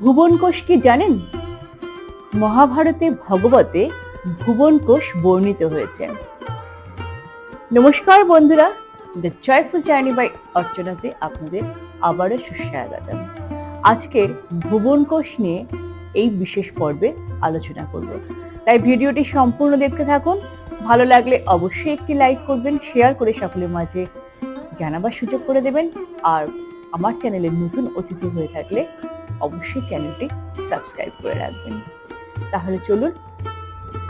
ভুবন কোষ কি জানেন? মহাভারতে ভগবতে ভুবন কোষ বর্ণিত হয়েছে। নমস্কার বন্ধুরা দ্য জয়ফুল জার্নি বাই অর্চনাতে আপনাদের আবারও সুস্বাগতম। আজকের ভুবন কোষ নিয়ে এই বিশেষ পর্বে আলোচনা করব। তাই ভিডিওটি সম্পূর্ণ দেখতে থাকুন। ভালো লাগলে অবশ্যই একটি লাইক করবেন, শেয়ার করে সকলের মাঝে জানাবার সুযোগ করে দেবেন। আর আমার চ্যানেলে নতুন অতিথি হয়ে থাকলে অবশ্যই চ্যানেলটি সাবস্ক্রাইব করে রাখবেন। তাহলে চলুন,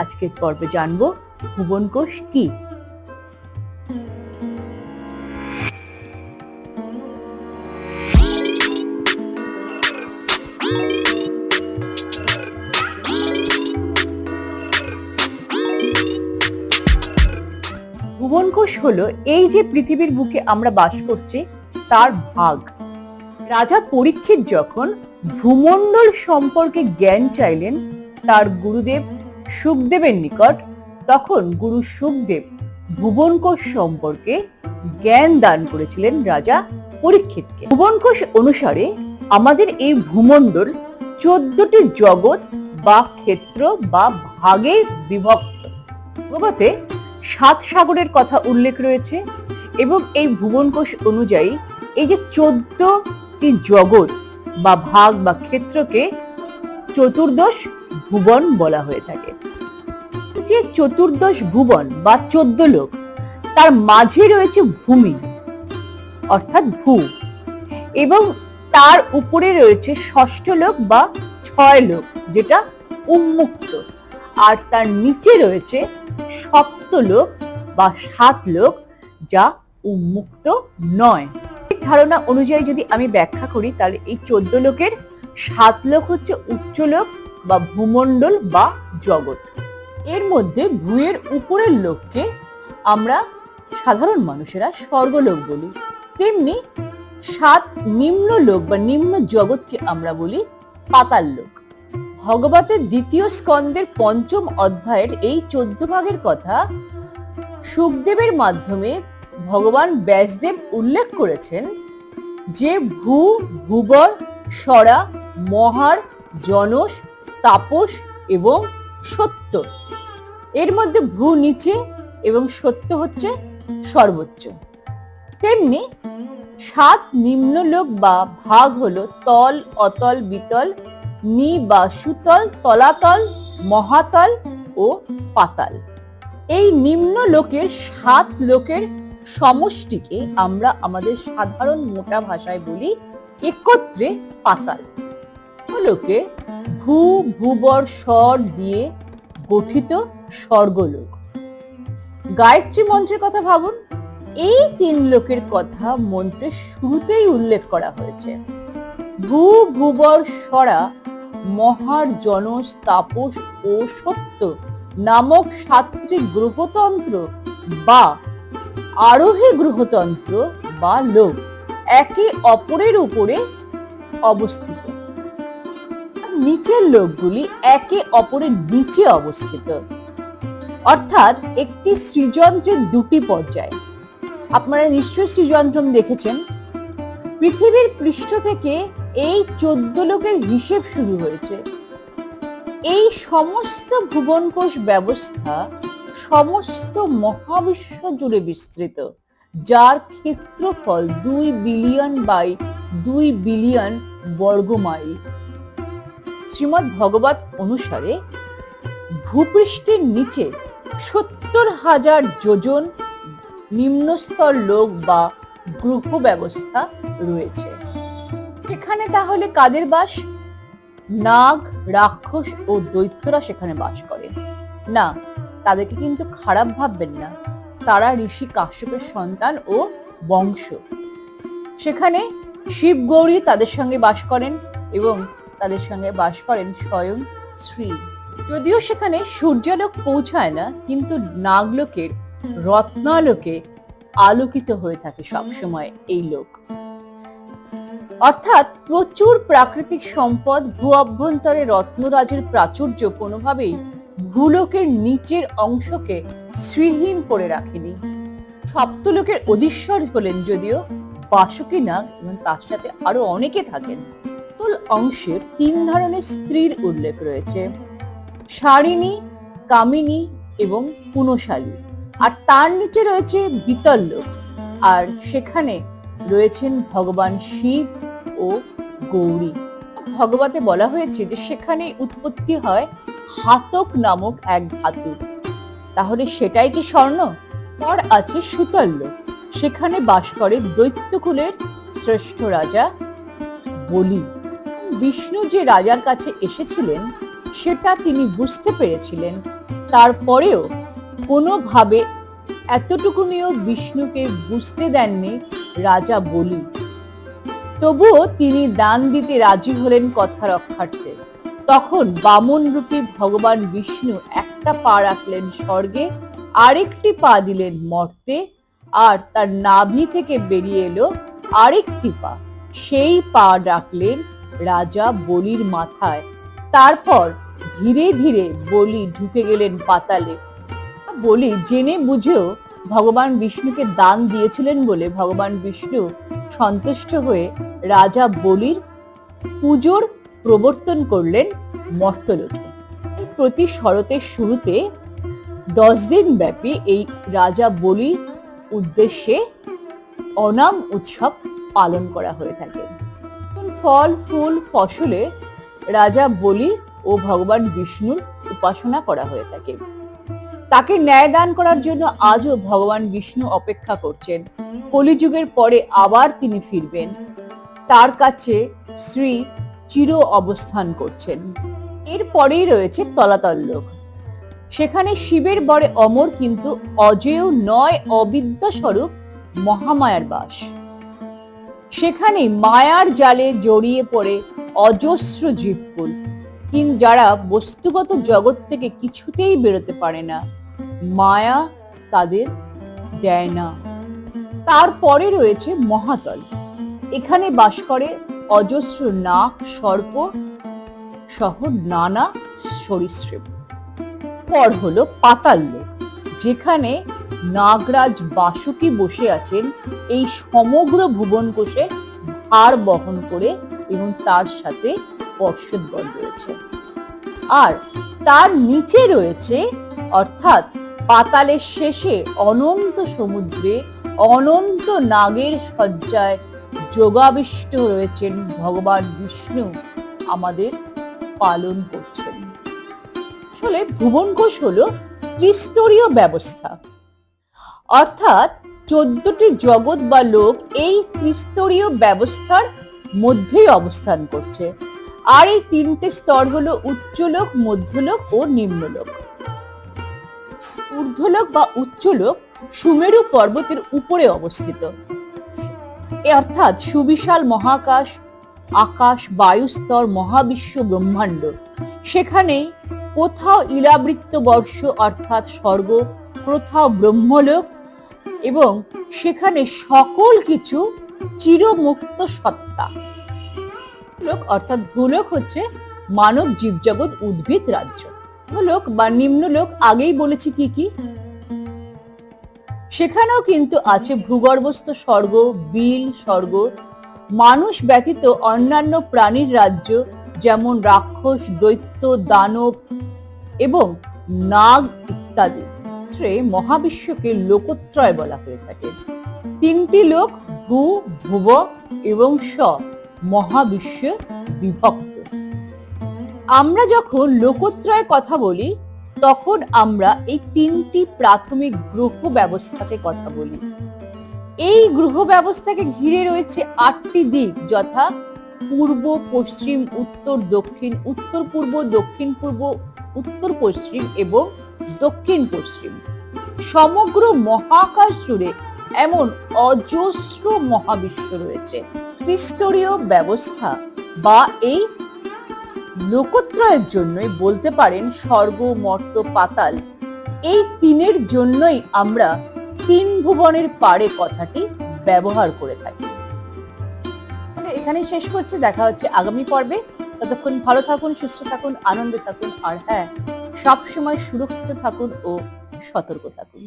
আজকের পর্বে জানব ভুবন কোষ কি? ভুবন কোষ হলো, এই যে পৃথিবীর বুকে আমরা বাস করছি, তার ভাগ। রাজা পরীক্ষিত যখন ভূমণ্ডল সম্পর্কে জ্ঞান চাইলেন, তার গুরুদেব সুখদেবের নিকট, তখন গুরু সুখদেব ভুবন কোষ সম্পর্কে জ্ঞান দান করেছিলেন রাজা পরীক্ষিতকে। ভুবন কোষ অনুসারে আমাদের এই ভূমণ্ডল চোদ্দটি জগৎ বা ক্ষেত্র বা ভাগে বিভক্ত। ভগবতে সাত সাগরের কথা উল্লেখ রয়েছে এবং এই ভুবন কোষ অনুযায়ী এই যে চোদ্দটি জগৎ বা ভাগ বা ক্ষেত্রকে চতুর্দশ ভুবন বলা হয়ে থাকে। যে চতুর্দশ ভুবন বা চোদ্দ লোক, তার মাঝে রয়েছে ভূমি, অর্থাৎ ভূ, এবং তার উপরে রয়েছে ষষ্ঠ লোক বা ছয় লোক, যেটা উন্মুক্ত। আর তার নিচে রয়েছে সপ্ত লোক বা সাত লোক, যা উন্মুক্ত নয়। ধারণা অনুযায়ী যদি আমি ব্যাখ্যা করি, তাহলে এই চোদ্দ লোকের সাত লোক হচ্ছে উচ্চ লোক বা ভূমণ্ডল বা জগৎ। এর মধ্যে ভূয়ের উপরের লোককে আমরা সাধারণ মানুষেরা স্বর্গলোক বলি। তেমনি সাত নিম্ন লোক বা নিম্ন জগৎকে আমরা বলি পাতাল লোক। ভগবতের দ্বিতীয় স্কন্দের পঞ্চম অধ্যায়ের এই চোদ্দ ভাগের কথা সুখদেবের মাধ্যমে ভগবান ব্যাসদেব উল্লেখ করেছেন যে ভূ ভূবর সরা, মহার, জনস, তাপস এবং সত্য। এর মধ্যে ভূ নিচে এবং সত্য হচ্ছে সর্বোচ্চ। তেমনি সাত নিম্নলোক বা ভাগ হলো তল, অতল, বিতল, নি বা সুতল, তলাতল, মহাতল ও পাতাল। এই নিম্ন লোকের সাত লোকের সমষ্টিকে আমরা আমাদের সাধারণ মোটা ভাষায় বলি একত্রে পাতাল। লোকে ভূ ভূবর স্বর দিয়ে গঠিত স্বর্গলোক। গায়ত্রী মন্ত্রের কথা ভাবুন। এই তিন লোকের কথা মন্ত্রের শুরুতেই উল্লেখ করা হয়েছে। ভূ ভূবর সরা মহার জনস, তাপস ও সত্য নামক সাত্রিক গ্রহতন্ত্র বা আরোহী গ্রহতন্ত্র বা লোক একে অপরের উপরে অবস্থিত। নিচের লোকগুলি একে অপরের নিচে অবস্থিত। অর্থাৎ একটি সৃজন্ত্রের দুটি পর্যায়। আপনারা নিশ্চয়ই সৃজন্ত্রম দেখেছেন। পৃথিবীর পৃষ্ঠ থেকে এই চোদ্দ লোকের হিসেব শুরু হয়েছে। এই সমস্ত ভুবনকোষ ব্যবস্থা সমস্ত মহাবিশ্ব জুড়ে বিস্তৃত, যার ক্ষেত্রফল দুই বিলিয়ন বাই দুই বিলিয়ন বর্গমাইল। শ্রীমৎ ভগবত অনুসারে, ভূপৃষ্ঠের নিচে সত্তর হাজার যোজন নিম্নস্তর লোক বা গ্রহ ব্যবস্থা রয়েছে। এখানে তাহলে কাদের বাস? নাগ, রাক্ষস ও দৈত্যরা সেখানে বাস করে। না তাদেরকে কিন্তু খারাপ ভাববেন না। তারা ঋষি কাশ্যপের সন্তান ও বংশ। সেখানে শিব গৌরী তাদের সঙ্গে বাস করেন এবং তাদের সঙ্গে বাস করেন স্বয়ং শ্রী। যদিও সেখানে সূর্যালোক পৌঁছায় না, কিন্তু নাগলোকের, রত্নালোকে আলোকিত হয়ে থাকে সবসময় এই লোক। অর্থাৎ প্রচুর প্রাকৃতিক সম্পদ ভূ অভ্যন্তরে রত্নরাজের প্রাচুর্য কোনোভাবেই ভূলোকের নিচের অংশকে শ্রীহীন করে রাখেনি। সপ্তলোকের অধীশ্বর হলেন যদিও বাসুকী নাগ এবং তার সাথে আরও অনেকে থাকেন। তো মূল অংশে তিন ধরনের স্ত্রীর উল্লেখ রয়েছে। সারিণী, কামিনী এবং পুনশালী। আর তার নিচে রয়েছে বিতল্য। আর সেখানে রয়েছেন ভগবান শিব ও গৌরী। ভগবতে বলা হয়েছে যে সেখানে উৎপত্তি হয় হাতক নামক এক ধাতু। তাহলে সেটাই কি স্বর্ণ? পর আছে সুতল্য। সেখানে বাস করে দৈত্যকুলের শ্রেষ্ঠ রাজা বলি। বিষ্ণু যে রাজার কাছে এসেছিলেন, সেটা তিনি বুঝতে পেরেছিলেন। তারপরেও কোনোভাবে এতটুকুনিও বিষ্ণুকে বুঝতে দেননি রাজা বলি। তবুও তিনি দান দিতে রাজি হলেন কথা রক্ষার্থে। তখন বামন রূপী ভগবান বিষ্ণু একটা পা রাখলেন স্বর্গে, আরেকটি পা দিলেন মর্তে, আর তার নাভি থেকে বেরিয়ে এলো আরেকটি পা। সেই পা রাখলেন রাজা বলির মাথায়। তারপর ধীরে ধীরে বলি ঢুকে গেলেন পাতালে। বলি জেনে বুঝেও ভগবান বিষ্ণুকে দান দিয়েছিলেন বলে ভগবান বিষ্ণু সন্তুষ্ট হয়ে রাজা বলির পুজোর প্রবর্তন করলেন মর্তলোকে প্রতি শরতের শুরুতে দশ দিন ব্যাপী এই রাজা বলির উদ্দেশ্যে অনাম উৎসব পালন করা হয়ে থাকে। ফল, ফুল, ফসলে রাজা বলি ও ভগবান বিষ্ণুর উপাসনা করা হয়ে থাকে। তাকে ন্যায় দান করার জন্য আজও ভগবান বিষ্ণু অপেক্ষা করছেন। কলিযুগের পরে আবার তিনি ফিরবেন। তার কাছে শ্রী চির অবস্থান করছেন। এরপরেই রয়েছে তলাতল লোক। সেখানে শিবের বরে অমর কিন্তু অজেয় নয় অবিদ্যা স্বরূপ মহামায়ার বাস। সেখানে মায়ার জালে জড়িয়ে পড়ে অজস্র জীবকুল। কিন্তু যারা বস্তুগত জগৎ থেকে কিছুতেই বেরোতে পারে না, মায়া তাদের দেয় না। তারপরে রয়েছে মহাতল। এখানে বাস করে অজস্র নাক, সর্প সহ নানা সরীসৃপ। পর হলো পাতাল লোক, যেখানে নাগরাজ বাসুকি বসে আছেন এই সমগ্র ভুবন কোষে ভার বহন করে এবং তার সাথে পর্ষদগণ রয়েছে। আর তার নিচে রয়েছে, অর্থাৎ পাতালের শেষে অনন্ত সমুদ্রে অনন্ত নাগের সজ্জায় যোগাবিষ্ট রয়েছেন ভগবান বিষ্ণু, আমাদের পালন করছেন। আসলে ভুবন কোষ হলো ত্রিস্তরীয় ব্যবস্থা। অর্থাৎ চোদ্দটি জগৎ বা লোক এই ত্রিস্তরীয় ব্যবস্থার মধ্যেই অবস্থান করছে। আর এই তিনটে স্তর হলো উচ্চলোক, মধ্যলোক ও নিম্নলোক। ঊর্ধ্বলোক বা উচ্চলোক সুমেরু পর্বতের উপরে অবস্থিত। এ অর্থাৎ সুবিশাল মহাকাশ, আকাশ, বায়ুস্তর, মহাবিশ্ব, ব্রহ্মাণ্ড। সেখানে কোথাও ইলাবৃত্ত বর্ষ অর্থাৎ স্বর্গ কোথাও ব্রহ্মলোক এবং সেখানে সকল কিছু চিরমুক্ত সত্তা। লোক অর্থাৎ ভূলোক হচ্ছে মানব জীবজগৎ উদ্ভিদ রাজ্য। লোক বা নিম্নলোক আগেই বলেছি কি কি? সেখানেও কিন্তু আছে ভূগর্ভস্থ স্বর্গ, বিল স্বর্গ। মানুষ ব্যতীত অন্যান্য প্রাণীর রাজ্য যেমন রাক্ষস, দৈত্য, দানব এবং নাগ ইত্যাদি। মহাবিশ্বকে লোকত্রয় বলা হয়ে থাকে। তিনটি লোক ভূ, ভুব এবং স মহাবিশ্বে বিভক্ত। আমরা যখন লোকত্রয় কথা বলি তখন আমরা এই তিনটি প্রাথমিক গ্রহ ব্যবস্থাকে কথা বলি। এই গ্রহ ব্যবস্থাকে ঘিরে রয়েছে আটটি দিক, যথা পূর্ব, পশ্চিম, উত্তর, দক্ষিণ, উত্তর পূর্ব, দক্ষিণ পূর্ব, উত্তর পশ্চিম এবং দক্ষিণ পশ্চিম। সমগ্র মহাকাশ জুড়ে এমন অজস্র মহাবিশ্ব রয়েছে। ত্রিস্তরীয় ব্যবস্থা বা এই লোকত্রয়ের জন্যই বলতে পারেন স্বর্গ, মর্ত, পাতাল। এই তিনের জন্যই আমরা তিন ভুবনের পারে কথাটি ব্যবহার করে থাকি। এখানেই শেষ করছে, দেখা হচ্ছে আগামী পর্বে। ততক্ষণ ভালো থাকুন, সুস্থ থাকুন, আনন্দে থাকুন, আর হ্যাঁ সবসময় সুরক্ষিত থাকুন ও সতর্ক থাকুন।